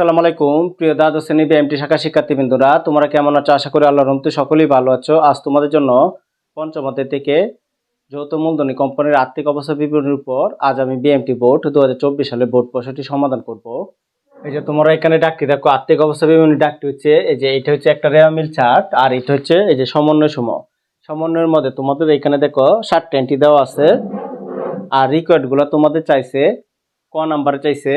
আসসালামু আলাইকুম। প্রিয় দ্বাদশ শ্রেণি বিএমটি শাখা শিক্ষার্থীবৃন্দরা, তোমরা কেমন আছো? আশা করি আল্লাহর রহমতে সকলেই ভালো আছো। আজ তোমাদের জন্য পঞ্চমতে থেকে যৌথ মূলধনী কোম্পানির আর্থিক অবস্থা বিবরণীর উপর আজ আমি বিএমটি বোর্ড দু হাজার চব্বিশ সালে বোর্ড প্রশ্নটি সমাধান করব। এই যে তোমরা এখানে ডাকটি দেখো আর্থিক অবস্থা বিবরণী ডাকটি হচ্ছে, এই যে এটা হচ্ছে একটা রেয়া মিল চার্ট, আর এটা হচ্ছে এই যে সমন্বয় সম সমন্বয়ের মধ্যে তোমাদের এখানে দেখো ষাটটা এন্ট্রি দেওয়া আছে, আর রিকোয়ার্ডগুলো তোমাদের চাইছে, ক নাম্বারে চাইছে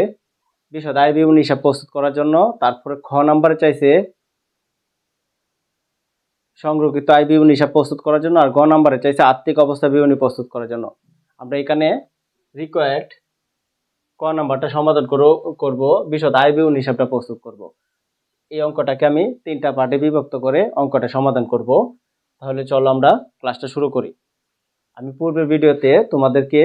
বিশদ আয় বিবরণী হিসাব প্রস্তুত করার জন্য। তারপরে খ নাম্বারে চাইছে সংরক্ষিত আয় বিবরণী হিসাব প্রস্তুত করার জন্য আর গ নাম্বারে চাইছে আর্থিক অবস্থা বিবরণী প্রস্তুত করার জন্য। আমরা এখানে রিকোয়ার্ড ক নাম্বারটা সমাধান করো, করব, বিশদ আয় বিবরণী হিসাবটা প্রস্তুত করব। এই অঙ্কটাকে আমি তিনটা পার্টে বিভক্ত করে অঙ্কটা সমাধান করব। তাহলে চলো আমরা ক্লাসটা শুরু করি। আমি পূর্বের ভিডিওতে তোমাদেরকে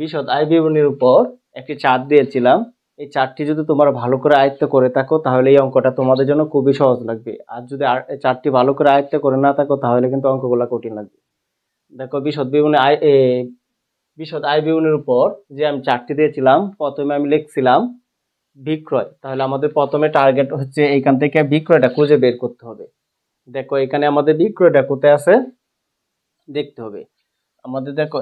বিশদ আয় বিবরণীর উপর একটি চার্ট দিয়েছিলাম। এই চারটি যদি তোমরা ভালো করে আয়ত্ত করে থাকো, তাহলে এই অঙ্কটা তোমাদের জন্য খুবই সহজ লাগবে। আর যদি আর- এই চার্টটি ভালো করে আয়ত্ত করে না থাকো, তাহলে কিন্তু অঙ্কগুলো কঠিন লাগবে। দেখো, বিশদ বিবরণী আয় বিশদ আয় বিবরণীর উপর যে আমি চারটি দিয়েছিলাম, প্রথমে আমি লিখছিলাম বিক্রয়। তাহলে আমাদের প্রথমে টার্গেট হচ্ছে এইখান থেকে বিক্রয়টা খুঁজে বের করতে হবে। দেখো, এখানে আমাদের বিক্রয়টা কোথায় আছে? দেখতে হবে। আমাদের দেখো,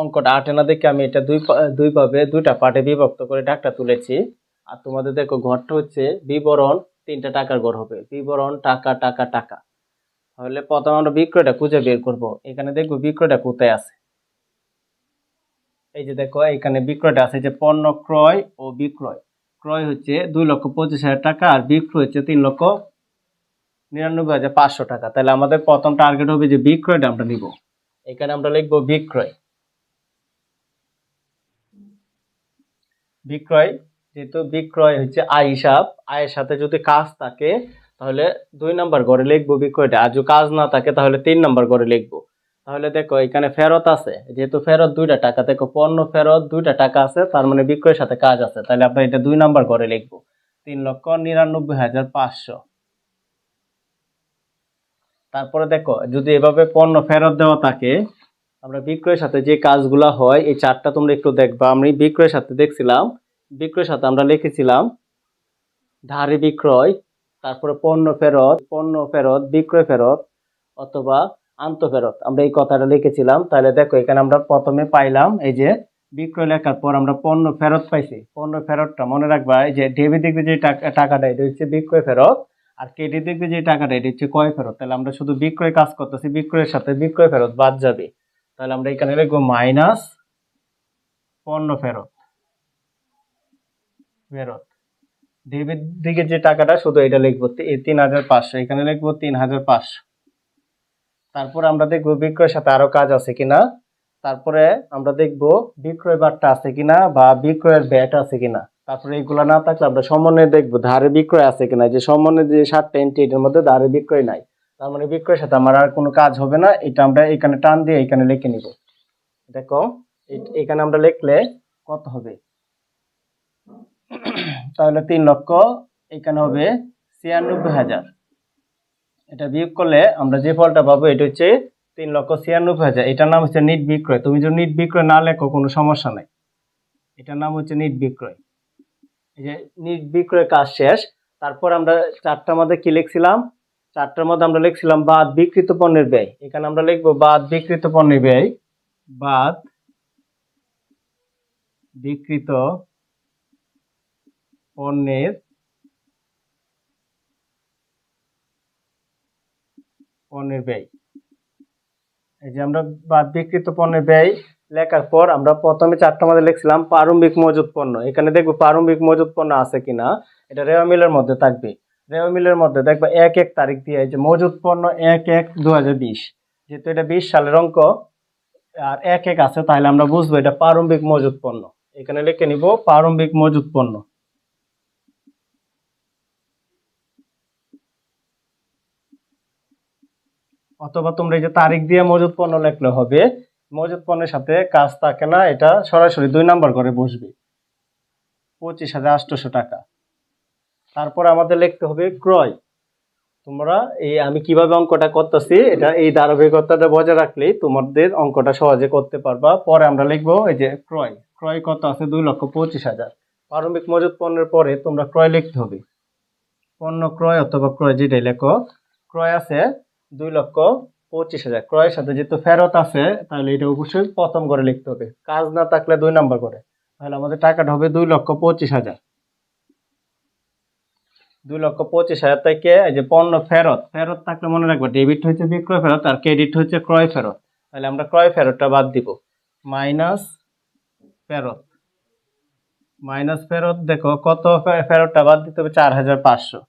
অঙ্কটা আটে না দেখে আমি এটা দুই দুই ভাবে, দুইটা পার্টে বিভক্ত করে ডাকটা তুলেছি। আর তোমাদের দেখো, ঘরটা হচ্ছে বিবরণ, তিনটা টাকার ঘর হবে। বিবরণ, টাকা টাকা টাকা। তাহলে প্রথমে আমরা বিক্রয়টা খুঁজে বের করব। এখানে দেখব বিক্রয়টা কোথায় আছে। এই যে দেখো, এখানে বিক্রয়টা আছে যে পণ্য ক্রয় ও বিক্রয়। ক্রয় হচ্ছে দুই লক্ষ পঁচিশ হাজার টাকা আর বিক্রয় হচ্ছে তিন লক্ষ নিরানব্বই হাজার পাঁচশো টাকা। তাহলে আমাদের প্রথম টার্গেট হবে যে বিক্রয়টা আমরা নিব। এখানে আমরা লিখব বিক্রয়। বিক্রয়, যেহেতু বিক্রয় হচ্ছে আয় হিসাব, আয়ের সাথে যদি কাজ থাকে, তাহলে দুই নাম্বার ঘরে লিখব বিক্রয়টা। আর যদি কাজ না থাকে, তাহলে তিন নাম্বার ঘরে লিখব। তাহলে দেখো, এখানে ফেরত আছে। যেহেতু ফেরত দুইটা টাকা, দেখো, পণ্য ফেরত দুইটা টাকা আছে, তার মানে বিক্রয়ের সাথে কাজ আছে। তাহলে আমরা এটা দুই নাম্বার ঘরে লিখব। তিন লক্ষ নিরানব্বই হাজার পাঁচশো। তারপরে দেখো, যদি এভাবে পণ্য ফেরত দেওয়া থাকে, আমরা বিক্রয়ের সাথে যে কাজগুলো হয়, এই চারটা তোমরা একটু দেখবা। আমি বিক্রয়ের সাথে দেখছিলাম, বিক্রয়ের সাথে আমরা লিখেছিলাম, ধারে বিক্রয়, তারপরে পণ্য ফেরত পণ্য ফেরত, বিক্রয় ফেরত, অথবা আন্ত ফেরত। আমরা এই কথাটা লিখেছিলাম। তাহলে দেখো, এখানে আমরা প্রথমে পাইলাম এই যে বিক্রয় লেখার পর আমরা পণ্য ফেরত পাইছি। পণ্য ফেরতটা মনে রাখবা, এই যে ডেবিট দিকে যে টাকা- টাকাটা, এটা হচ্ছে বিক্রয় ফেরত। আর ক্রেডিট দিকে যে টাকাটা, এটা হচ্ছে ক্রয় ফেরত। তাহলে আমরা শুধু বিক্রয় কাজ করতেছি, বিক্রয়ের সাথে বিক্রয় ফেরত বাদ যাবে। তাহলে আমরা এখানে লিখব মাইনাস পণ্য ফেরত। ফেরত। ডেবিট দিকে যে টাকাটা, শুধু এটা লিখব তিন হাজার পাঁচশো, এখানে লিখব তিন হাজার পাঁচশো। তারপর আমরা দেখব বিক্রয়ের সাথে আরও কাজ আছে কিনা। তারপরে আমরা দেখব বিক্রয় বারটা আছে কিনা বা বিক্রয়ের ব্যাট আছে কিনা। তারপরে এগুলো না থাকলে আমরা সমন্বয়ে দেখব ধারে বিক্রয় আছে কিনা। যে সমন্বয়ে যে সাতটা এন্ট্রি এটার মধ্যে ধারে বিক্রয় নাই। তার মানে বিক্রয়ের সাথে আমার আর কোনো কাজ হবে না। এটা আমরা এখানে টান দিয়ে এখানে লিখে নিব। দেখো এখানে আমরা লিখলে কত হবে? তাহলে তিন লক্ষ, এখানে হবে ছিয়ানব্বই হাজার। এটা বিয়োগ করলে আমরা যে ফলটা পাবো, এটা হচ্ছে তিন লক্ষ ছিয়ানব্বই হাজার। এটার নাম হচ্ছে নিট বিক্রয়। তুমি যদি নিট বিক্রয় না লেখো, কোনো সমস্যা নাই। এটার নাম হচ্ছে নিট বিক্রয়। যে নিট বিক্রয় কাজ শেষ, তারপর আমরা চারটার মধ্যে কি লিখছিলাম? চারটার মধ্যে আমরা লিখছিলাম বাদ বিকৃত পণ্যের ব্যয়। এখানে আমরা লিখব বাদ বিকৃত পণ্যের ব্যয়, বাদ বিকৃত পণ্যের পণ্যের ব্যয়। এই যে আমরা বাদ বিকৃত পণ্যের ব্যয় লেখার পর আমরা প্রথমে চারটা মধ্যে লিখছিলাম প্রারম্ভিক মজুত পণ্য। এখানে দেখব প্রারম্ভিক মজুত পণ্য আছে কিনা। এটা রেওয়া মিলের মধ্যে থাকবে। রেওয়া মিলের মধ্যে দেখব এক এক তারিখ দিয়ে যে মজুত পণ্য এক এক দু যেহেতু এটা বিশ সালের অঙ্ক, আর এক এক আছে, তাহলে আমরা বুঝব এটা প্রারম্ভিক মজুত পণ্য। এখানে লিখে নিব প্রারম্ভিক মজুত পণ্য। অথবা তোমরা এই যে তারিখ দিয়ে মজুত পণ্য লেখলে হবে মজুত পণ্যের সাথে কাজ থাকে না, এটা সরাসরি দুই নাম্বার করে বসবে। পঁচিশ হাজার আটশোশো টাকা। তারপর আমাদের লিখতে হবে ক্রয়। তোমরা এই আমি কীভাবে অঙ্কটা করতেছি, এটা এই ধারাবাহিকতাটা বজায় রাখলেই তোমাদের অঙ্কটা সহজে করতে পারবা। পরে আমরা লিখব এই যে ক্রয়। ক্রয় কত আছে? দুই লক্ষ পঁচিশ হাজার। প্রারম্ভিক মজুত পণ্যের পরে তোমরা ক্রয় লিখতে হবে। পণ্য ক্রয় অথবা ক্রয় যেটাই লেখো, ক্রয় আছে দুই লক্ষ পঁচিশ হাজার। ক্রয়ের সাথে যেহেতু ফেরত আছে, তাহলে এটা অবশ্যই প্রথম করে লিখতে হবে। কাজ না থাকলে দুই নাম্বার করে। তাহলে আমাদের টাকাটা হবে দুই লক্ষ পঁচিশ হাজার। দুই লক্ষ পঁচিশ হাজার থেকে এই যে পণ্য ফেরত ফেরত থাকলে মনে রাখব ডেবিট হচ্ছে বিক্রয় ফেরত আর ক্রেডিট হচ্ছে ক্রয় ফেরত। তাহলে আমরা ক্রয় ফেরতটা বাদ দিব। মাইনাস ফেরত। মাইনাস ফেরত দেখো, কত ফেরতটা বাদ দিতে হবে? চার হাজার পাঁচশো।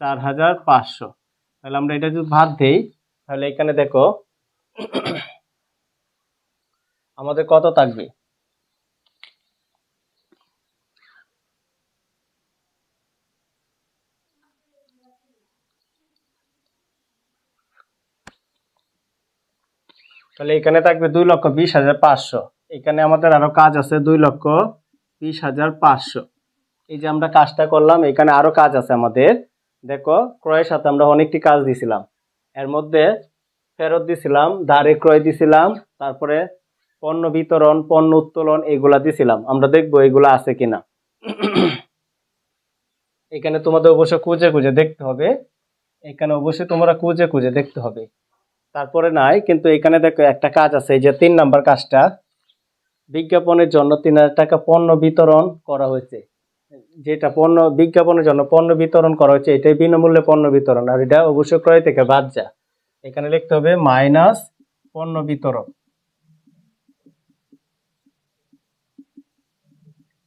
চার হাজার পাঁচশো। তাহলে আমরা এটা যদি বাদ দিই তাহলে এখানে দেখো, আমাদের কত থাকবে? তাহলে এখানে থাকবে দুই লক্ষ বিশ হাজার পাঁচশো। এখানে আমাদের আরও কাজ আছে দুই লক্ষ বিশ হাজার পাঁচশো। এই যে আমরা কাজটা করলাম, এখানে আরও কাজ আছে আমাদের। দেখো, ক্রয়ের সাথে আমরা অনেকটি কাজ দিছিলাম। এর মধ্যে ফেরত দিছিলাম ধারে ক্রয় দিছিলাম, তারপরে পণ্য বিতরণ, পণ্য উত্তোলন এগুলা দিছিলাম। আমরা দেখব এগুলা আছে কিনা। এখানে তোমাদের অবশ্য খুঁজে খুঁজে দেখতে হবে। এখানে অবশ্যই তোমরা খুঁজে খুঁজে দেখতে হবে। তারপরে নাই, কিন্তু এখানে দেখো একটা কাজ আছে যে তিন নাম্বার কাজটা। বিজ্ঞাপনের জন্য তিন হাজার টাকা পণ্য বিতরণ করা হয়েছে। যেটা পণ্য, বিজ্ঞাপনের জন্য পণ্য বিতরণ করা হচ্ছে, এটাই বিনামূল্যে পণ্য বিতরণ। আর এটা অবশ্যই ক্রয় থেকে বাদ যা। এখানে লিখতে হবে মাইনাস পণ্য বিতরণ।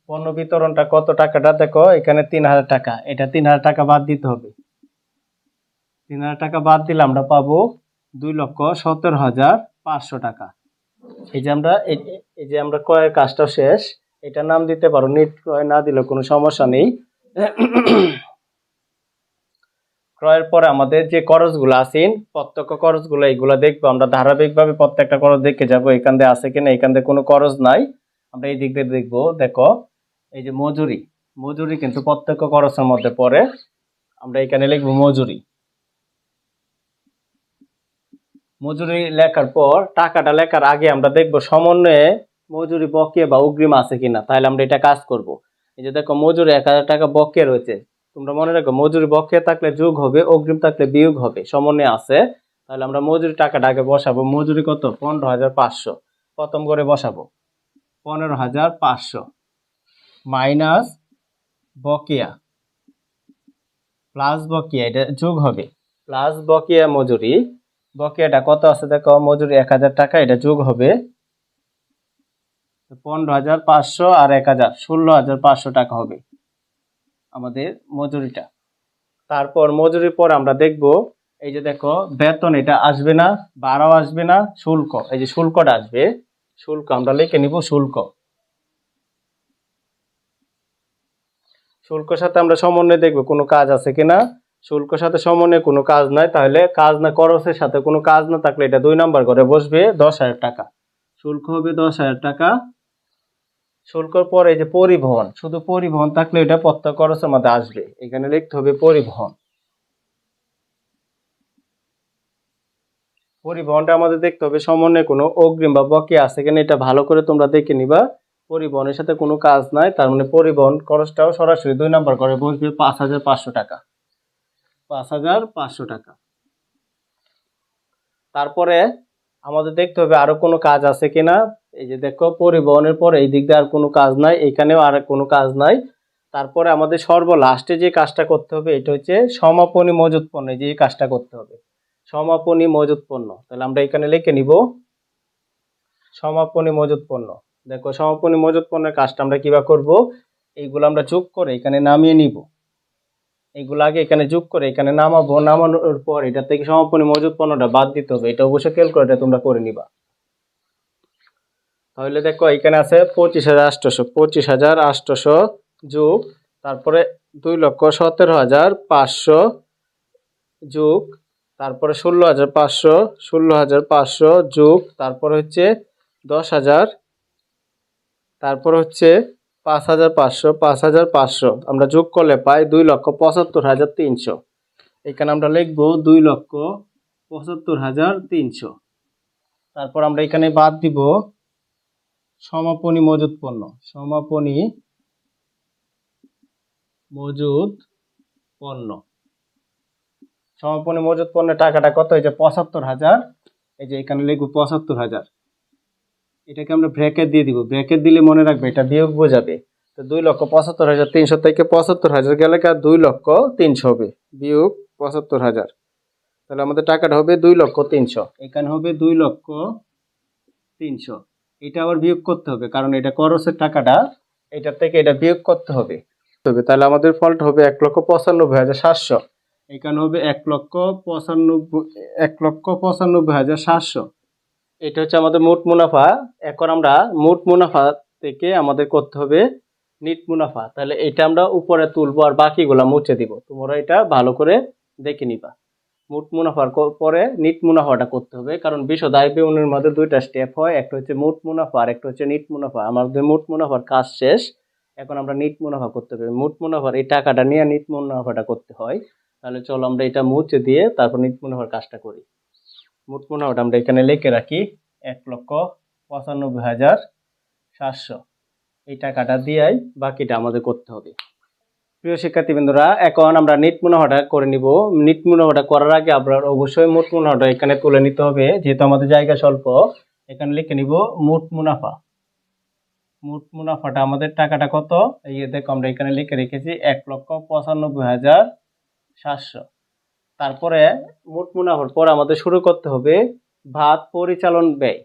পণ্য বিতরণটা কত টাকাটা? দেখো, এখানে তিন হাজার টাকা। এটা তিন হাজার টাকা বাদ দিতে হবে। তিন হাজার টাকা বাদ দিলে আমরা পাবো দুই লক্ষ সতেরো হাজার পাঁচশো টাকা। এই যে আমরা এই- এই যে আমরা ক্রয়ের কাজটা শেষ এটা নাম দিতে পারো নিট ক্রয় না দিলে কোনো সমস্যা নেই। ক্রয়ের পরে আমাদের যে খরচগুলো আছেন প্রত্যক্ষ খরচগুলো, এইগুলো দেখব। আমরা ধারাবাহিকভাবে প্রত্যেকটা খরচ দেখে যাব, এখান দিয়ে আছে কিনা, এখান দিয়ে কোনো খরচ নাই। আমরা এই দিক দিয়ে দেখব। দেখো, এই যে মজুরি মজুরি কিন্তু প্রত্যক্ষ খরচের মধ্যে পড়ে। আমরা এখানে লিখব মজুরি। মজুরি লেখার পর, টাকাটা লেখার আগে আমরা দেখব সমন্বয়ে মজুরি বকেয়া বা অগ্রিম আছে কিনা, তাহলে আমরা এটা কাজ করব। এই যে দেখো, মজুরি এক হাজার টাকা বকেয়া রয়েছে। তোমরা মনে রাখো, মজুরি বকেয়া থাকলে যোগ হবে, অগ্রিম থাকলে বিয়োগ হবে, সমন্বয়ে আছে। তাহলে আমরা মজুরি টাকাটা আগে বসাবো। মজুরি কত? পনেরো হাজার পাঁচশো। প্রথম করে বসাবো। পনেরো হাজার পাঁচশো। মাইনাস বকেয়া। প্লাস বকেয়া, এটা যোগ হবে। প্লাস বকেয়া মজুরি। বকেয়াটা কত আছে দেখো? মজুরি এক হাজার টাকা, এটা যোগ হবে। পনেরো হাজার পাঁচশো আর এক হাজার, ষোলো হাজার পাঁচশো টাকা হবে আমাদের মজুরিটা। তারপর মজুরির পর আমরা দেখব, এই যে দেখো, বেতন এটা আসবে না বাড়াও আসবে না, শুল্ক, এই যে শুল্কটা আসবে, শুল্ক আমরা লিখে নিব শুল্ক। শুল্কর সাথে আমরা সমন্বয় দেখব কোনো কাজ আছে কিনা। শুল্কর সাথে সমন্বয়ে কোনো কাজ নাই, তাহলে কাজ না খরচের সাথে কোনো কাজ না থাকলে এটা দুই নাম্বার করে বসবে দশ হাজার টাকা। শুল্ক হবে দশ হাজার টাকা শুল্কর পরে যে পরিবহন, শুধু পরিবহন থাকলে এটা প্রত্যেক খরচের মধ্যে আসবে। এখানে লিখতে হবে পরিবহন। পরিবহনটা আমাদের দেখতে হবে সমন্বয়ে কোনো অগ্রিম বা বকেয়া আছে কিনা, এটা ভালো করে তোমরা দেখে নিবা। পরিবহনের সাথে কোনো কাজ নাই, তার মানে পরিবহন খরচটাও সরাসরি দুই নাম্বার করে, বসবে পাঁচ হাজার পাঁচশো টাকা। পাঁচ হাজার পাঁচশো টাকা। তারপরে আমাদের দেখতে হবে আরও কোনো কাজ আছে কিনা। এই যে দেখো, পরিবহনের পর এই দিক দিয়ে আর কোনো কাজ নাই, এখানেও আর কোনো কাজ নাই। তারপরে আমাদের সর্ব লাস্টে যে কাজটা করতে হবে, এটা হচ্ছে সমাপনী মজুত পণ্য যে কাজটা করতে হবে। সমাপনী মজুত পণ্য, তাহলে আমরা এখানে লিখে নিব। সমাপনী মজুত পণ্য, দেখো সমাপনী মজুত পণ্যের কাজটা আমরা কীভাবে করব, এইগুলো আমরা যোগ করে এখানে নামিয়ে নিব। এইগুলো আগে এখানে যোগ করে, এখানে নামাবো, নামানোর পর এটা থেকে সমাপনী মজুদ পণ্যটা বাদ দিতে হবে। এটা অবশ্যই ক্যালকুলেটার তোমরা করে নিবা। তাহলে দেখো, এখানে আছে পঁচিশ হাজার আটশোশো পঁচিশ হাজার আটশোশো যোগ, তারপরে দুই লক্ষ সতেরো হাজার পাঁচশো যোগ, তারপরে ষোলো হাজার পাঁচশো, ষোলো হাজার পাঁচশো যোগ, তারপর হচ্ছে দশ হাজার, তারপর হচ্ছে পাঁচ হাজার পাঁচশো, পাঁচ হাজার পাঁচশো। আমরা যোগ করলে পাই দুই লক্ষ পঁচাত্তর হাজার তিনশো। এখানে আমরা লিখব দুই লক্ষ পঁচাত্তর হাজার তিনশো। তারপর আমরা এখানে বাদ দিব সমাপনী মজুত পণ্য। সমাপনী মজুদ পণ্য। সমাপনী মজুত পণ্যের টাকাটা কত? হয়েছে পঁচাত্তর হাজার। এই যে এখানে লিখব পঁচাত্তর হাজার। এটাকে আমরা ব্র্যাকেট দিয়ে দিব। ব্র্যাকেট দিলে মনে রাখবে এটা বিয়োগ বোঝাবে। তো দুই লক্ষ পঁচাত্তর হাজার তিনশো থেকে পঁচাত্তর হাজার গেলে কার দুই লক্ষ তিনশো হবে? বিয়োগ পঁচাত্তর হাজার। তাহলে আমাদের টাকাটা হবে দুই লক্ষ তিনশো। এখানে হবে দুই লক্ষ তিনশো। এটা আবার বিয়োগ করতে হবে, কারণ এটা খরচের টাকাটা এটার থেকে এটা বিয়োগ করতে হবে। তবে তাহলে আমাদের ফল্ট হবে এক লক্ষ পঁচানব্বই হাজার সাতশো। এখানে হবে এক লক্ষ পঁচানব্বই, এক লক্ষ পঁচানব্বই হাজার সাতশো। এটা হচ্ছে আমাদের মোট মুনাফা। এখন আমরা মোট মুনাফা থেকে আমাদের করতে হবে নিট মুনাফা। তাহলে এটা আমরা উপরে তুলবো আর বাকিগুলা মুছে দিব। তোমরা এটা ভালো করে দেখে নিবা। মোট মুনাফার পরে নিট মুনাফাটা করতে হবে। কারণ বিশদ আয় বিবরণের মধ্যে দুইটা স্টেপ হয়। একটা হচ্ছে মোট মুনাফা আর একটা হচ্ছে নিট মুনাফা। আমাদের মোট মুনাফার কাজ শেষ। এখন আমরা নিট মুনাফা করতে হবে। মোট মুনাফার এই টাকাটা নিয়ে নিট মুনাফাটা করতে হয়। তাহলে চলো আমরা এটা মুছে দিয়ে তারপর নিট মুনাফার কাজটা করি। মোট মুনাফাটা আমরা এখানে লিখে রাখি এক লক্ষ পঁচানব্বই হাজার সাতশো। এই টাকাটা দিয়েই বাকিটা আমাদের করতে হবে। প্রিয় শিক্ষার্থীবৃন্দরা, এখন আমরা নিট মুনাফাটা করে নিব। নিট মুনাফাটা করার আগে আপনার অবশ্যই মোট মুনাফাটা এখানে তুলে নিতে হবে। যেহেতু আমাদের জায়গা স্বল্প, এখানে লিখে নিব মোট মুনাফা। মোট মুনাফাটা আমাদের টাকাটা কত? এই দেখো, আমরা এখানে লিখে রেখেছি এক লক্ষ পঁচানব্বই হাজার সাতশো। তারপরে মোট মুনাফার পর আমাদের শুরু করতে হবে ভাত পরিচালন ব্যয়।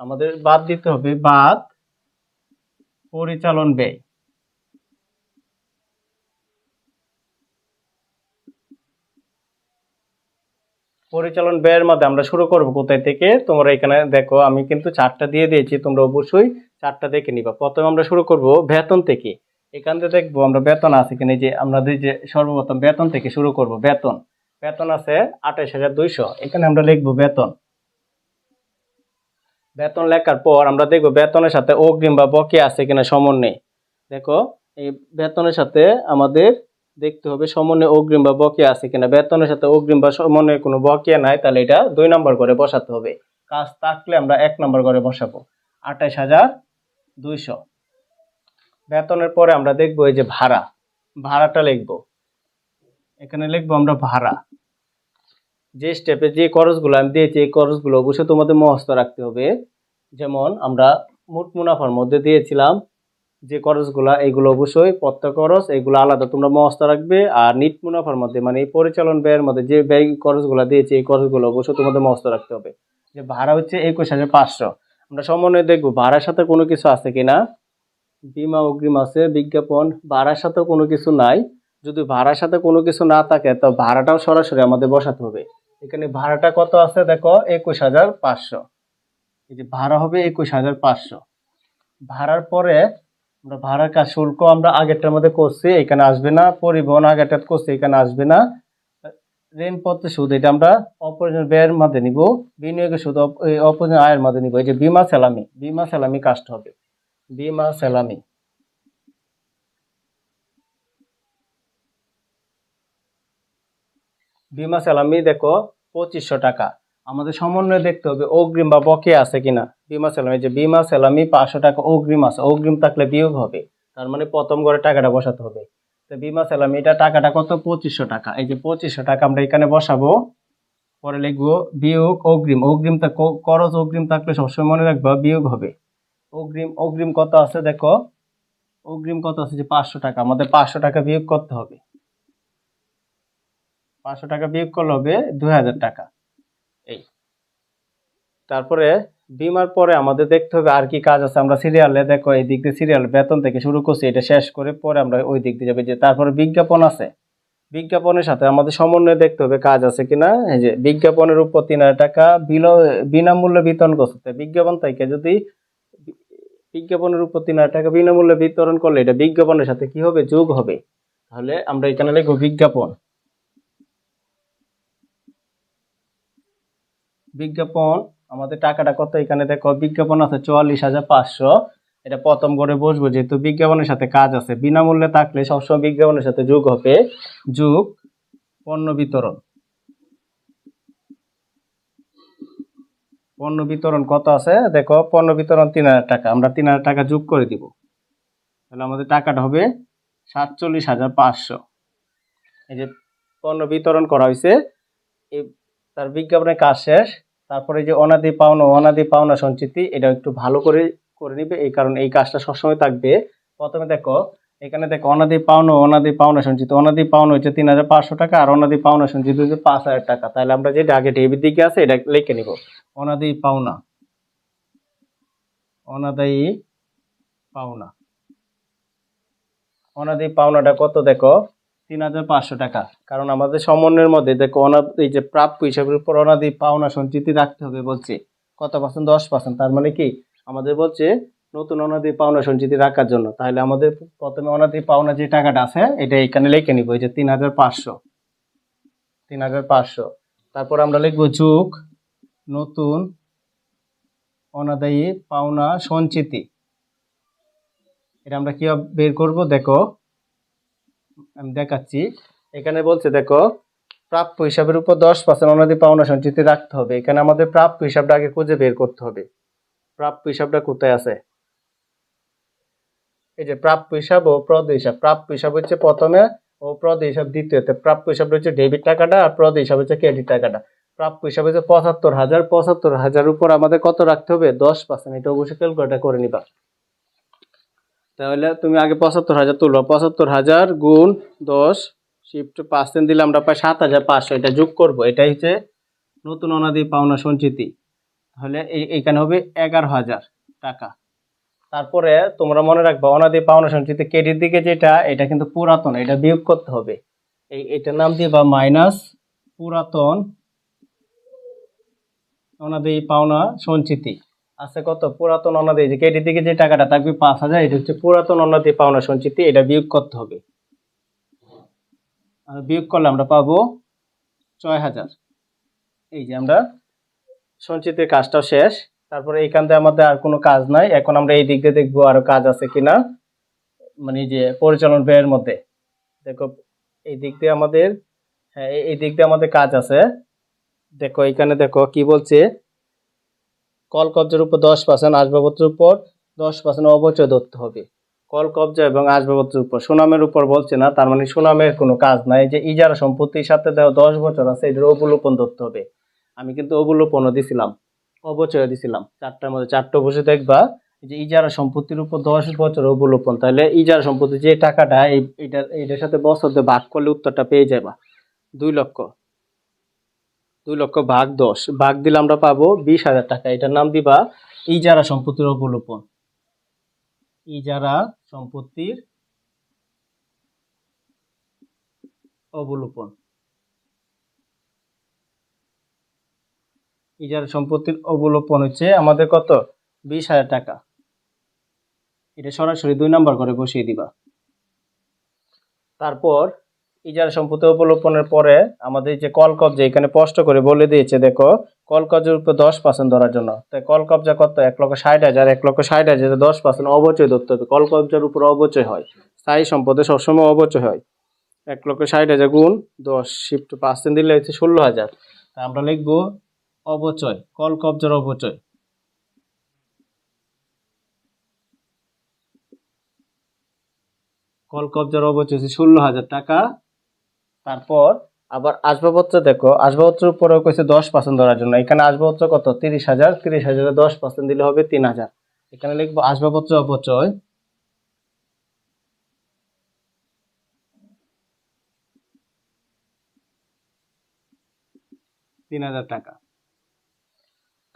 আমাদের বাদ দিতে হবে বাদ পরিচালন ব্যয়। পরিচালন ব্যয়ের মধ্যে আমরা শুরু করব কোথায় থেকে? তোমরা এখানে দেখো, আমি কিন্তু চারটা দিয়ে দিয়েছি, তোমরা অবশ্যই চারটা দেখে নিবা। প্রথমে আমরা শুরু করব বেতন থেকে। এখান থেকে দেখব আমরা বেতন আছে কিনা যে আমরা যে সর্বপ্রথম বেতন থেকে শুরু করব, বেতন। বেতন আছে আঠাশ হাজার দুইশো। এখানে আমরা লিখব বেতন। বেতন লেখার পর আমরা দেখব বেতনের সাথে অগ্রিম বা বকে আছে কিনা সমন্বয়। দেখো, এই বেতনের সাথে আমাদের দেখতে হবে সমন্বয় অগ্রিম বা বকে আছে কিনা। বেতনের সাথে অগ্রিম বা সমন্বয় কোনো বকেয়া নাই, তাহলে এটা দুই নম্বর করে বসাতে হবে। কাজ থাকলে আমরা এক নম্বর করে বসাবো। আঠাশ হাজার দুইশো। বেতনের পরে আমরা দেখব এই যে ভাড়া। ভাড়াটা লিখব। এখানে লিখব আমরা ভাড়া। যে স্টেপে যে খরচগুলো আমি দিয়েছি, এই খরচগুলো অবশ্যই তোমাদের মহস্ত রাখতে হবে। যেমন আমরা মোট মুনাফার মধ্যে দিয়েছিলাম, যে খরচগুলো, এইগুলো অবশ্যই প্রত্যেক খরচ, এইগুলো আলাদা তোমরা মহস্ত রাখবে। আর নিট মুনাফার মধ্যে মানে এই পরিচালন ব্যয়ের মধ্যে যে ব্যয় খরচগুলো দিয়েছি, এই খরচগুলো অবশ্যই তোমাদের মহস্ত রাখতে হবে। যে ভাড়া হচ্ছে একুশ হাজার পাঁচশো। আমরা সমন্বয়ে দেখব, ভাড়ার সাথে কোনো কিছু আছে কিনা? বিমা, অগ্রিম আছে, বিজ্ঞাপন, ভাড়ার সাথে কোনো কিছু নাই। যদি ভাড়ার সাথে কোনো কিছু না থাকে, তো ভাড়াটাও সরাসরি আমাদের বসাতে হবে। এখানে ভাড়াটা কত আছে দেখো? একুশ হাজার পাঁচশো। এই যে ভাড়া হবে একুশ হাজার পাঁচশো। ভাড়ার পরে আমরা ভাড়ার কাজ শুল্ক আমরা আগেরটার মধ্যে করছি, এখানে আসবে না। পরিবহন আগেরটা করছি, এখানে আসবে না। ঋণপত্র সুদ, এটা আমরা অপরিজন ব্যয়ের মধ্যে নিব। বিনিয়োগের সুদ অপরিজন আয়ের মধ্যে নিব। এই যে বিমা সেলামি বিমা সেলামি কাজটা হবে। বিমা সেলামি বিমা সেলামি দেখো, পঁচিশশো টাকা। আমাদের সমন্বয় দেখতে হবে, অগ্রিম বা বকেয়া আছে কিনা। বিমা সেলামি যে বিমা সেলামি পাঁচশো টাকা অগ্রিম আছে, অগ্রিম থাকলে বিয়োগ হবে। তার মানে প্রথম করে টাকাটা বসাতে হবে। তো বিমা সেলামি এটা টাকাটা কত? পঁচিশশো টাকা। এই যে পঁচিশশো টাকা আমরা এখানে বসাবো, পরে লিখব বিয়োগ অগ্রিম। অগ্রিম তা খরচ অগ্রিম থাকলে সবসময় মনে রাখবা বিয়োগ হবে। অগ্রিম অগ্রিম কত আছে দেখো? অগ্রিম কত আছে? যে পাঁচশো টাকা। আমাদের পাঁচশো টাকা বিয়োগ করতে হবে। পাঁচশো টাকা বিয়োগ করলে হবে দুই হাজার টাকা। এই। তারপরে বিমার পরে আমাদের দেখতে হবে আর কি কাজ আছে। আমরা সিরিয়ালে দেখো, এই দিক দিয়ে সিরিয়াল বেতন থেকে শুরু করছি, এটা শেষ করে পরে আমরা ওই দিক দিয়ে যাবে। যে তারপরে বিজ্ঞাপন আছে। বিজ্ঞাপনের সাথে আমাদের সমন্বয় দেখতে হবে কাজ আছে কিনা। এই যে বিজ্ঞাপনের উপর তিন হাজার টাকা বিল, বিনামূল্যে বিতরণ করতে বিজ্ঞাপন থেকে যদি বিজ্ঞাপনের উপর তিন হাজার টাকা বিনামূল্যে বিতরণ করলে এটা বিজ্ঞাপনের সাথে কি হবে? যোগ হবে। তাহলে আমরা এখানে লিখব বিজ্ঞাপন। বিজ্ঞাপন, আমাদের টাকাটা কত এখানে? দেখো, বিজ্ঞাপন আছে চুয়াল্লিশ হাজার পাঁচশো। এটা প্রথম করে বসবো, যেহেতু বিজ্ঞাপনের সাথে কাজ আছে। বিনামূল্যে থাকলে সবসময় বিজ্ঞাপনের সাথে যোগ হবে। যোগ, পণ্য বিতরণ। পণ্য বিতরণ কত আছে? দেখো, পণ্য বিতরণ তিন হাজার টাকা। আমরা তিন হাজার টাকা যোগ করে দিব। তাহলে আমাদের টাকাটা হবে সাতচল্লিশ হাজার পাঁচশো। এই যে পণ্য বিতরণ করা হয়েছে, এই তার বিজ্ঞাপনের কাজ শেষ। তারপরে যে অনাদি পাওনা অনাদি পাওনা সঞ্চিতি, এটা একটু ভালো করে করে নিবে। এই কারণে এই কাজটা সবসময় থাকবে। প্রথমে দেখো, এখানে দেখো অনাদি পাওনা অনাদি পাওনা সঞ্চিত। অনাদি পাওনা হচ্ছে তিন হাজার পাঁচশো টাকা আর অনাদি পাওনা সঞ্চিত হচ্ছে পাঁচ হাজার টাকা। তাহলে আমরা যেটা আগে ডেবিট দিকে আছে, এটা লিখে নিব। অনাদি পাওনা। অনাদায়ী পাওনা। অনাদি পাওনাটা কত দেখো? তিন হাজার পাঁচশো টাকা। কারণ আমাদের সমন্বয়ের মধ্যে দেখো অনাদ এই যে প্রাপ্য হিসাবের উপর অনাদি পাওনা সঞ্চিতি রাখতে হবে বলছে। কত পার্সেন্ট দশ পার্সেন্ট তার মানে কি? আমাদের বলছে নতুন অনাদি পাওনা সঞ্চিতি রাখার জন্য। তাহলে আমাদের প্রথমে অনাদি পাওনা যে টাকাটা আছে, এটা এখানে লিখে নিব, এই যে তিন হাজার পাঁচশো। তিন হাজার পাঁচশো। তারপর আমরা লিখব যুগ, নতুন অনাদায়ী পাওনা সঞ্চিতি। এটা আমরা কীভাবে বের করব? দেখো আমি দেখাচ্ছি। এখানে বলছে, দেখো, প্রাপ্য হিসাবের উপর দশ পার্সেন্ট অনাদি পাওনা সঞ্চিতি রাখতে হবে। এখানে আমাদের প্রাপ্য হিসাবটা আগে খুঁজে বের করতে হবে। প্রাপ্য হিসাবটা কোথায় আছে? এই যে প্রাপ্য হিসাব ও প্রদ হিসাব। প্রাপ্য হিসাব হচ্ছে প্রথমে ও প্রদ হিসাব দ্বিতীয়তে। প্রাপ্য হিসাবটা হচ্ছে ডেবিট টাকাটা আর প্রদ হিসাব হচ্ছে ক্রেডিট টাকাটা। প্রাপ্য হিসাব হচ্ছে পঁচাত্তর হাজার। পঁচাত্তর হাজার উপর আমাদের কত রাখতে হবে? দশ পার্সেন্ট। এটা অবশ্যই ক্যালকুলেটার করে নিবা। তাহলে তুমি আগে পঁচাত্তর হাজার তুলবা। পঁচাত্তর হাজার গুণ দশ শিফট পার্সেন্ট দিলে আমরা পাই সাত হাজার পাঁচশো। এটা যোগ করব। এটাই হচ্ছে নতুন অনাদি পাওনা সঞ্চিতি। তাহলে এই এইখানে হবে এগারো হাজার টাকা। তারপরে তোমরা মনে রাখবা, অনাদি পাওনা সঞ্চিতি ক্রেডিট দিকে যেটা, এটা কিন্তু পুরাতন, এটা বিয়োগ করতে হবে। এই এটার নাম দিয়ে বা মাইনাস পুরাতন অনাদি পাওনা সঞ্চিতি। আছে কত? পুরাতন অনাদি যে কেটে দিকে যে টাকাটা থাকবে পাঁচ হাজার, এটা হচ্ছে পুরাতন অনাদি পাওনা সঞ্চিতি, এটা বিয়োগ করতে হবে। আর বিয়োগ করলে আমরা পাবো ছয় হাজার। এই যে আমরা সঞ্চিতির কাজটাও শেষ। তারপরে এইখান থেকে আমাদের আর কোনো কাজ নাই। এখন আমরা এই দিক দিয়ে দেখব আরও কাজ আছে কিনা মানে যে পরিচালন ব্যয়ের মধ্যে। দেখো, এই দিক দিয়ে আমাদের হ্যাঁ এই- দিক দিয়ে আমাদের কাজ আছে। দেখো এখানে দেখো কি বলছে কল কবজার উপর দশ পার্সেন্ট, আসবাবপত্রের উপর দশ পার্সেন্ট অবচয় ধরতে হবে। কল কবজা এবং আসবাবপত্রের উপর সুনামের উপর বলছে না, তার মানে সুনামের কোনো কাজ নাই। যে ইজারা সম্পত্তির সাথে দেওয়া দশ বছর আছে এটার অবলোপন ধরতে হবে। আমি কিন্তু অবলোপনও দিছিলাম অবচয় দিছিলাম। চারটার মধ্যে চারটা বসে দেখবা যে ইজারা সম্পত্তির উপর দশ বছর অবলোপন, তাহলে ইজারা সম্পত্তি যে টাকাটা, এই এটার এটার সাথে বছর দিয়ে ভাগ করলে উত্তরটা পেয়ে যাবা দুই লক্ষ। দুই লক্ষ ভাগ দশ। ভাগ দিলে আমরা পাবো বিশ হাজার টাকা। এটার নাম দিবা ইজারা সম্পত্তির অবলোপন। ইজারা সম্পত্তির অবলোপন। ইজারা সম্পত্তির অবলোপন হচ্ছে আমাদের কত? বিশ হাজার টাকা। এটা সরাসরি দুই নাম্বার করে বসিয়ে দিবা। তারপর ইজারা সম্পত্তি অবলোপনের পরে আমাদের যে কল কবজা এখানে স্পষ্ট করে বলে দিয়েছে, দেখো কল কবজার উপর দশ পার্সেন্ট ধরার জন্য। তাই কল কবজা কত? এক লক্ষ ষাট হাজার, এক লক্ষ ষাট হাজার দশ পার্সেন্ট অবচয় ধরতে হবে। কল কবজার উপর অবচয় হয়। স্থায়ী সম্পদে সবসময় অবচয় হয়। এক লক্ষ ষাট হাজার গুণ দশ শিফট পার্সেন্ট দিলে হচ্ছে ষোলো হাজার। তা আমরা লিখব অবচয় কল কবজার অবচয়। কল কবজার অবচয় হচ্ছে ষোলো হাজার টাকা। তারপর আবার আসবাবপত্র দেখো, আসবাবপত্রের উপরেও কইছে দশ পার্সেন্ট ধরার জন্য। এখানে আসবাবপত্র কত? তিরিশ হাজার। তিরিশ হাজারে দশ পার্সেন্ট দিলে হবে তিন হাজার। এখানে লিখব আসবাবপত্র অপচয়। তিন হাজার টাকা।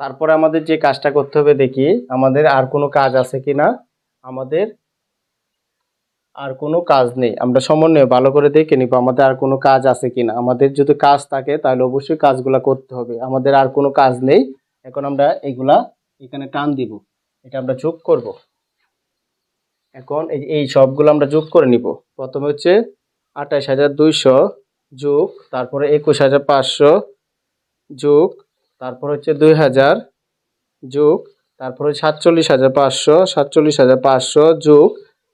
তারপরে আমাদের যে কাজটা করতে হবে দেখি, আমাদের আর কোনো কাজ আছে কিনা? আমাদের আর কোনো কাজ নেই। আমরা সমন্বয়ে ভালো করে দেখে নিব আমাদের আর কোনো কাজ আছে কি না আমাদের যদি কাজ থাকে, তাহলে অবশ্যই কাজগুলা করতে হবে। আমাদের আর কোনো কাজ নেই। এখন আমরা এগুলা এখানে টান দিব। এটা আমরা যোগ করব। এখন এই এই সবগুলো আমরা যোগ করে নিব। প্রথমে হচ্ছে আঠাশ হাজার দুইশো যোগ, তারপরে একুশ হাজার পাঁচশো যোগ, তারপর হচ্ছে দুই হাজার যোগ, তারপরে সাতচল্লিশ হাজার পাঁচশো, সাতচল্লিশ হাজার পাঁচশো যোগ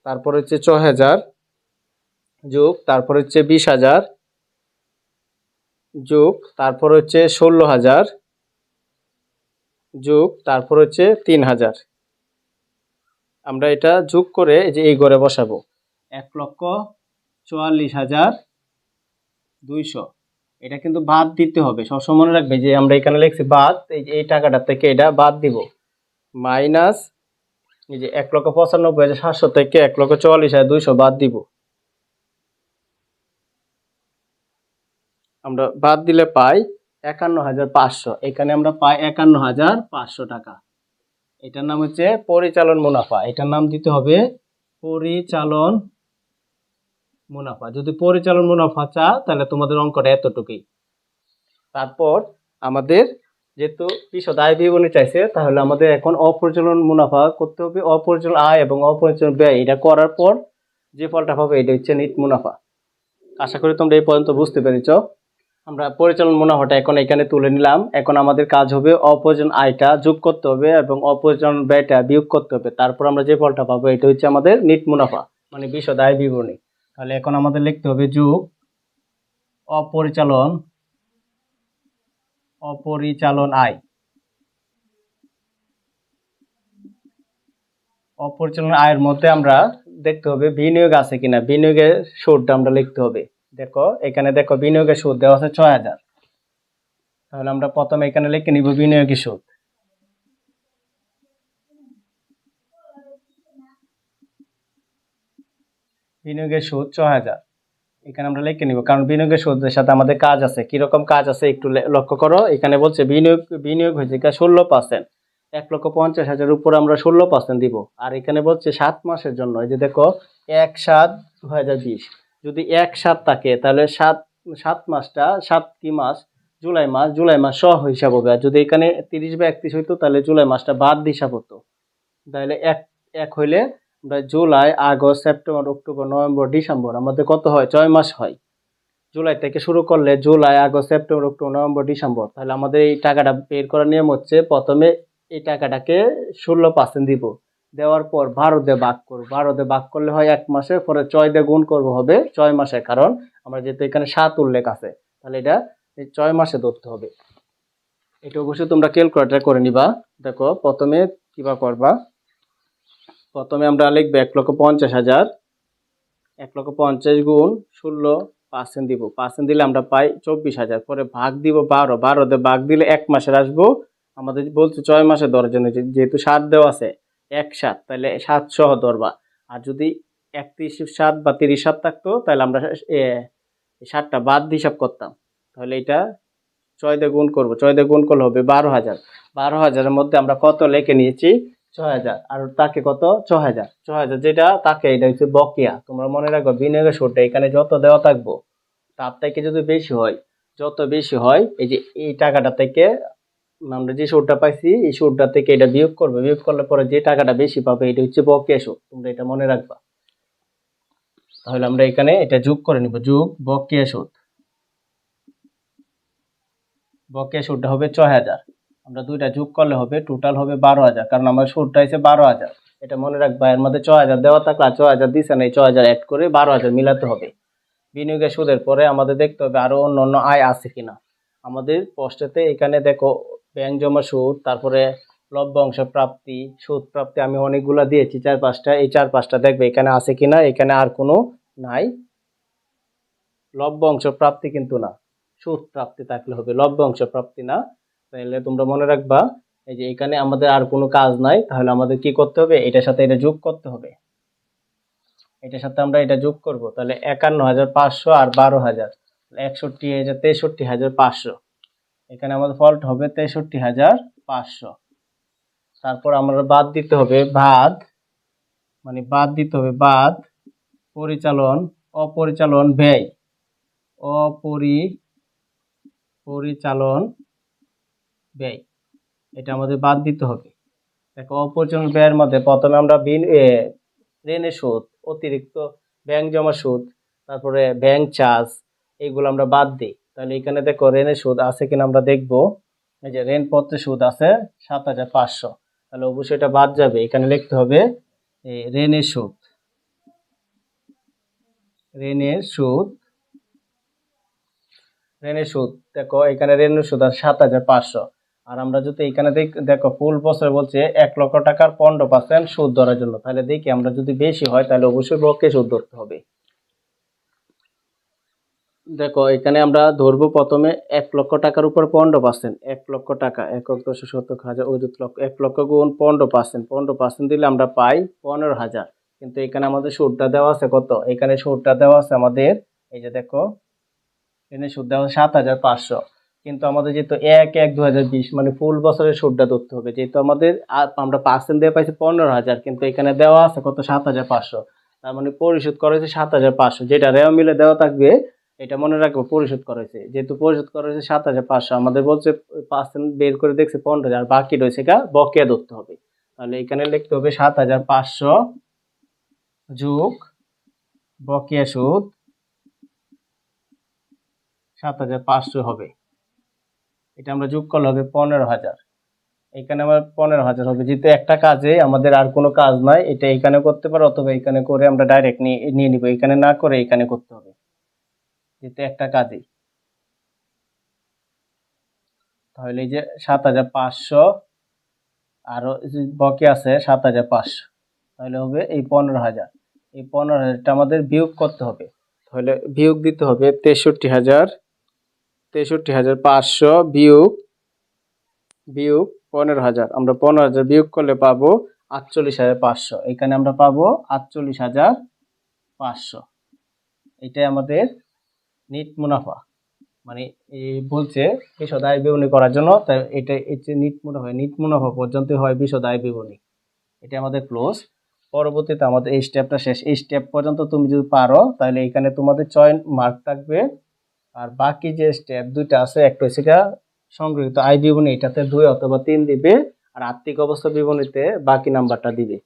তারপর হচ্ছে ছ হাজার যোগ, তারপর হচ্ছে বিশ হাজার যোগ, তারপর হচ্ছে ষোলো হাজার যোগ, তারপর হচ্ছে তিন হাজার। আমরা এটা যোগ করে যে এই ঘরে বসাবো। এক লক্ষ চুয়াল্লিশ হাজার দুইশো। এটা কিন্তু বাদ দিতে হবে। সবসময় মনে রাখবে যে আমরা এখানে লিখছি বাদ, এই এই টাকাটা থেকে এটা বাদ দিব। মাইনাস এই যে এক লক্ষ পঁচানব্বই হাজার সাতশো থেকে এক লক্ষ চুয়াল্লিশ হাজার দুইশো বাদ দিব। আমরা বাদ দিলে পাই একান্ন হাজার পাঁচশো। এখানে আমরা পাই একান্ন হাজার পাঁচশো টাকা। এটার নাম হচ্ছে পরিচালন মুনাফা। এটার নাম দিতে হবে পরিচালন মুনাফা। যদি পরিচালন মুনাফা চা তাহলে তোমাদের অঙ্কটা এতটুকুই। তারপর আমাদের যেহেতু বিশদ আয় বিবরণী চাইছে, তাহলে আমাদের এখন অপরিচালন মুনাফা করতে হবে। অপরিচালন আয় এবং অপরিচালন ব্যয়, এটা করার পর যে ফলটা পাবে, এটা হচ্ছে নিট মুনাফা। আশা করি তোমরা এই পর্যন্ত বুঝতে পেরেছ। আমরা পরিচালন মুনাফাটা এখন এখানে তুলে নিলাম। এখন আমাদের কাজ হবে অপরিচালন আয়টা যোগ করতে হবে এবং অপরিচালন ব্যয়টা বিয়োগ করতে হবে। তারপর আমরা যে ফলটা পাবো, এটা হচ্ছে আমাদের নিট মুনাফা মানে বিশদ আয় বিবরণী। তাহলে এখন আমাদের লিখতে হবে যোগ অপরিচালন অপরিচালন আয় অপরিচালন আয়ের মধ্যে আমরা দেখতে হবে বিনিয়োগ আছে কিনা। বিনিয়োগের সুদটা আমরা লিখতে হবে। দেখো, এখানে দেখো বিনিয়োগের সুদ দেওয়া আছে ছয় হাজার। তাহলে আমরা প্রথমে এখানে লিখে নিব বিনিয়োগের সুদ। বিনিয়োগের সুদ ছয় হাজার। এখানে আমরা লিখে নিব, কারণ বিনিয়োগের সুদের সাথে আমাদের কাজ আছে। কীরকম কাজ আছে একটু লক্ষ্য করো। এখানে বলছে বিনিয়োগ বিনিয়োগ হয়েছে ষোলো পার্সেন্ট এক লক্ষ পঞ্চাশ হাজার উপর আমরা ষোলো পার্সেন্ট দিব। আর এখানে বলছে সাত মাসের জন্য, এই যে দেখো, এক সাত দু হাজার বিশ। যদি এক সাত থাকে, তাহলে সাত সাত মাসটা, সাত কি মাস? জুলাই মাস জুলাই মাস সহ হিসাব হবে। আর যদি এখানে তিরিশ বা একত্রিশ হইতো, তাহলে জুলাই মাসটা বাদ হিসাব হতো। তাহলে এক এক হইলে July, August, September, October, November, December, আমাদের কত হয়? ছয় মাস হয়। জুলাই থেকে শুরু করলে July, August, September, October, November, December. তাহলে আমাদের এই টাকাটা বের করার নিয়ম হচ্ছে, প্রথমে এই টাকাটাকে ষোলো পার্সেন্ট দিব। দেওয়ার পর দিয়ে ভাগ করব। দিয়ে ভাগ করলে হয় এক মাসে পরে ছয় দিয়ে গুণ করব হবে ছয় মাসে। কারণ আমরা যেহেতু এখানে সাত উল্লেখ আছে, তাহলে এটা ছয় মাসে ধরতে হবে। এটা অবশ্যই তোমরা ক্যালকুলেটার করে নিবা। দেখো, প্রথমে কিবা করবা। প্রথমে আমরা লিখব এক লক্ষ পঞ্চাশ হাজার, এক লক্ষ পঞ্চাশ গুণ ষোলো পার্সেন্ট দিব। পার্সেন্ট দিলে আমরা পাই চব্বিশ হাজার। পরে ভাগ দিব বারো। বারোতে ভাগ দিলে এক মাসের আসব। আমাদের বলছে ছয় মাসে ধরার জন্য যেহেতু সাত দেওয়া আছে, এক সাত, তাহলে সাত সহ ধরবা। আর যদি একত্রিশ সাত বা তিরিশ সাত থাকতো, তাহলে আমরা সাতটা বাদ হিসাব করতাম। তাহলে এটা ছয় দিয়ে গুণ করব। ছয় দিয়ে গুণ করলে হবে বারো হাজার। বারো হাজারের মধ্যে আমরা কত লেখে নিয়েছি? ছয় হাজার। আর তাকে কত? ছ হাজার। ছ হাজার যেটা, তাকে এটা হচ্ছে বকেয়া। তোমরা মনে রাখো, বিনিয়োগের সুদটা এখানে যত দেওয়া থাকব, তার থেকে যদি বেশি হয়, যত বেশি হয়, এই যে এই টাকাটা থেকে আমরা যে সুদটা পাইছি, এই সুদটা থেকে এটা বিয়োগ করবে। বিয়োগ করলে পরে যে টাকাটা বেশি পাবে, এটা হচ্ছে বকেয়া সুদ। তোমরা এটা মনে রাখবা। তাহলে আমরা এখানে এটা যোগ করে নিব। যোগ, বকেয়া সুদ। বকেয়া সুদটা হবে ছয় হাজার। আমরা দুইটা যোগ করলে হবে টোটাল হবে বারো হাজার, কারণ আমার সুদটা হচ্ছে বারো হাজার। এটা মনে রাখবা, এর মধ্যে ছয় হাজার দেওয়া থাকলে আর হাজার দিচ্ছে না, এই ছয় হাজার অ্যাড করে বারো হাজার মিলাতে হবে। বিনিয়োগের সুদের পরে আমাদের দেখতে হবে আরও অন্য অন্য আয় আছে কিনা। আমাদের পোস্টেতে এখানে দেখো ব্যাংক জমা সুদ, তারপরে লভ্যাংশ প্রাপ্তি, সুদ প্রাপ্তি আমি অনেকগুলা দিয়েছি, চার পাঁচটা, এই চার পাঁচটা দেখবে এখানে আছে কিনা, এখানে আর কোনো নাই। লভ্যাংশ প্রাপ্তি কিন্তু না, সুদ প্রাপ্তি থাকলে হবে লভ্যাংশ প্রাপ্তি না। তাহলে তোমরা মনে রাখবা, এই যে এখানে আমাদের আর কোনো কাজ নাই, তাহলে আমাদের কি করতে হবে? এটার সাথে এটা যোগ করতে হবে। এটার সাথে আমরা এটা যোগ করব। তাহলে একান্ন হাজার পাঁচশো আর বারো হাজার। একষট্টি হাজার তেষট্টি হাজার পাঁচশো। এখানে আমাদের ফল্ট হবে তেষট্টি হাজার পাঁচশো। তারপর আমরা বাদ দিতে হবে বাদ মানে বাদ দিতে হবে বাদ, পরিচালন, অপরিচালন ব্যয়। অপরি, পরিচালন ব্যয়। এটা আমাদের বাদ দিতে হবে। দেখো অপরিচালন ব্যয়ের মধ্যে প্রথমে আমরা ঋণের সুদ, অতিরিক্ত ব্যাংক জমা সুদ, তারপরে ব্যাংক চার্জ এইগুলো আমরা বাদ দিই। তাহলে এখানে দেখো ঋণের সুদ আছে কিনা আমরা দেখব। এই যে ঋণপত্রের সুদ আছে সাত হাজার পাঁচশো। তাহলে অবশ্যই এটা বাদ যাবে। এখানে লিখতে হবে এই ঋণের সুদ। ঋণের সুদ ঋণের সুদ। দেখো, এখানে ঋণের সুদ আছে সাত হাজার পাঁচশো। আর আমরা যদি এখানে দেখ- ফুল বছর বলছে এক লক্ষ টাকার পনেরো পার্সেন্ট সুদ ধরার জন্য। তাহলে দেখি, আমরা যদি বেশি হয়, তাহলে অবশ্যই বকে সুদ ধরতে হবে। দেখো, এখানে আমরা ধরবো প্রথমে এক লক্ষ টাকার উপর পনেরো পার্সেন্ট। এক লক্ষ টাকা, একক দশ শতক হাজার অযুত লক্ষ, এক লক্ষ গুণ পনেরো পার্সেন্ট। পনেরো পার্সেন্ট দিলে আমরা পাই পনেরো হাজার। কিন্তু এখানে আমাদের সুদটা দেওয়া আছে কত? এখানে সুদটা দেওয়া আছে আমাদের, এই যে দেখো, এখানে সুদ দেওয়া আছে সাত হাজার পাঁচশো। কিন্তু আমাদের যেহেতু এক এক দু হাজার বিশ মানে ফুল বছরের সুদটা ধরতে হবে। যেহেতু আমাদের আমরা পার্সেন্ট দেওয়া পাইছি পনেরো হাজার, কিন্তু এখানে দেওয়া আছে কত? সাত হাজার পাঁচশো। তার মানে পরিশোধ করা হয়েছে সাত হাজার পাঁচশো। যেটা রেওয়া মিলে দেওয়া থাকবে, এটা মনে রাখব পরিশোধ করা হয়েছে। যেহেতু পরিশোধ করা হয়েছে সাত হাজার পাঁচশো, আমাদের বলছে পার্সেন্ট বের করে দেখছে পনেরো হাজার বাকি রয়েছে গা বকেয়া ধরতে হবে। তাহলে এখানে লিখতে হবে সাত হাজার পাঁচশো যোগ বকেয়া সুদ সাত হাজার পাঁচশো হবে। এটা আমরা যোগ করলে হবে পনেরো হাজার। এখানে আমার পনেরো হাজার হবে। যেহেতু একটা কাজে আমাদের আর কোনো কাজ নাই, এটা এখানে করতে পারো অথবা এখানে করে আমরা ডাইরেক্ট নিয়ে নিয়ে নিব। এখানে না করে এখানে করতে হবে। যেহেতু একটা কাজে। তাহলে এই যে সাত হাজার পাঁচশো, আরও যে বকে আছে সাত হাজার পাঁচশো। তাহলে হবে এই পনেরো হাজার। এই পনেরো হাজারটা আমাদের বিয়োগ করতে হবে। তাহলে বিয়োগ দিতে হবে তেষট্টি হাজার তেষট্টি হাজার পাঁচশো বিয়োগ বিয়োগ পনেরো হাজার। আমরা পনেরো হাজার বিয়োগ করলে পাবো আটচল্লিশ হাজার পাঁচশো। এখানে আমরা পাবো আটচল্লিশ হাজার পাঁচশো। এটাই আমাদের নিট মুনাফা। মানে এই বলছে বিশদ আয় বিবরণী করার জন্য, তাই এটা হচ্ছে নিট মুনাফা। নিট মুনাফা পর্যন্ত হয় বিশদ আয় বিবরণী। এটা আমাদের ক্লোজ পরবর্তীতে আমাদের এই স্টেপটা শেষ। এই স্টেপ পর্যন্ত তুমি যদি পারো, তাহলে এখানে তোমাদের চয়ন মার্ক থাকবে। আর বাকি যে স্টেপ দুইটা আছে, একটা হচ্ছে সংগৃহীত। আয় বিবরণী এটাতে দুই অথবা তিন দিবে আর আর্থিক অবস্থা বিবরণীতে বাকি নাম্বারটা দিবে।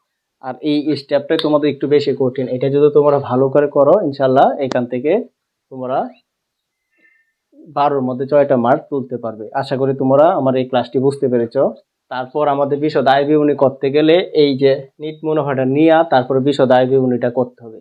আর এই স্টেপটাই তোমাদের একটু বেশি কঠিন। এটা যদি তোমরা ভালো করে করো ইনশাল্লাহ এখান থেকে তোমরা বারোর মধ্যে ছয়টা মার্ক তুলতে পারবে। আশা করি তোমরা আমার এই ক্লাসটি বুঝতে পেরেছ। তারপর আমাদের বিশদ আয় বিবরণী করতে গেলে এই যে নিট মুনাফাটা নিয়ে তারপরে বিশদ আয় বিবরণীটা করতে হবে।